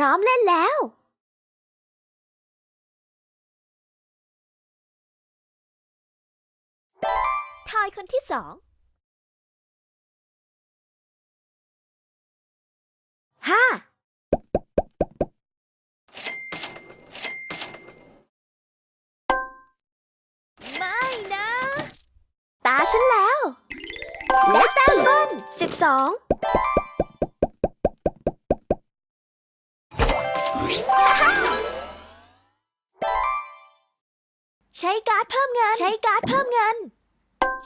ร้อมเล่นแล้ว ทายคนที่สอง ห้า ไม่นะ ตาฉันแล้ว และแต้มเบิ้ลสิบสอง การ์ดเพิ่มเงิน ใช้การ์ดเพิ่มเงิน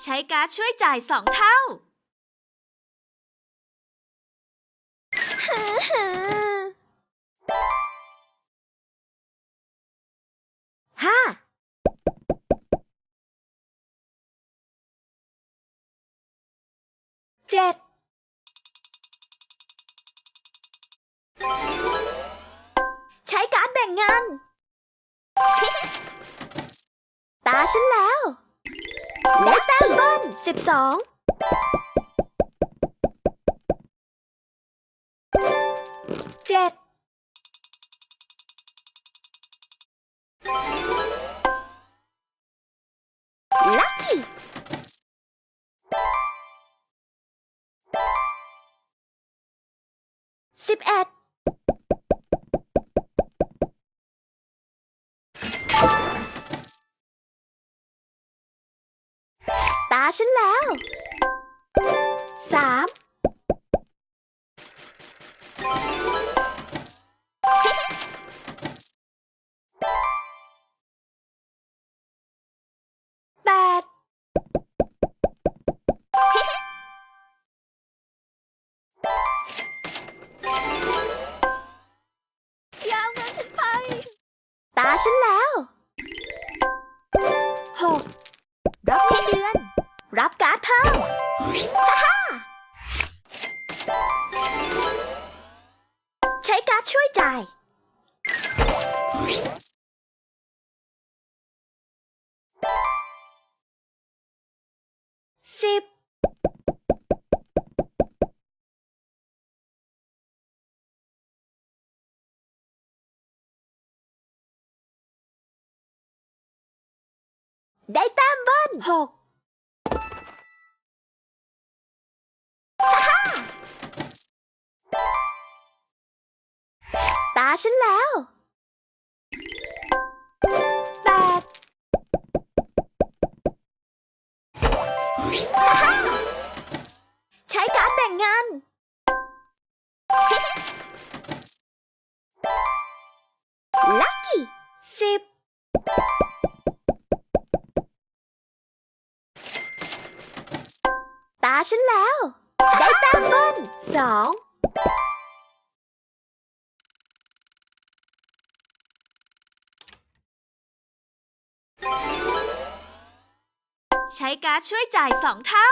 ใช้การ์ดช่วยจ่ายสองเท่า ห้าเจ็ดใช้การ์ดแบ่งเงิน ฉันแล้ว และแต้มเบิ้ลสิบสองเจ็ดลัคกี้สิบเอ็ด ฉันแล้วสามแปดยาวเงินฉันไป ตาฉันแล้วหกรับเงินเดือน รับการ์ดเพิ่มใช้การ์ดช่วยจ่าย สิบ ได้แต้มเบิ้ลหก ฉันแล้วแปดใช้การแบ่งเงินลัคกี้สิบตาฉันแล้ว ได้แต้มเบิ้ลสอง ช้การ์ดช่วยจ่ายสองเท่า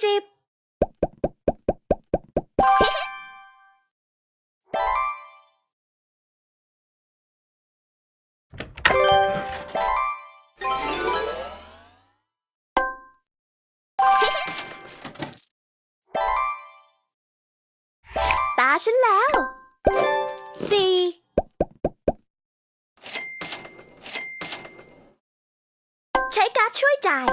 สิบ ตาฉันแล้ว สี่ใช้การ์ดช่วยจ่าย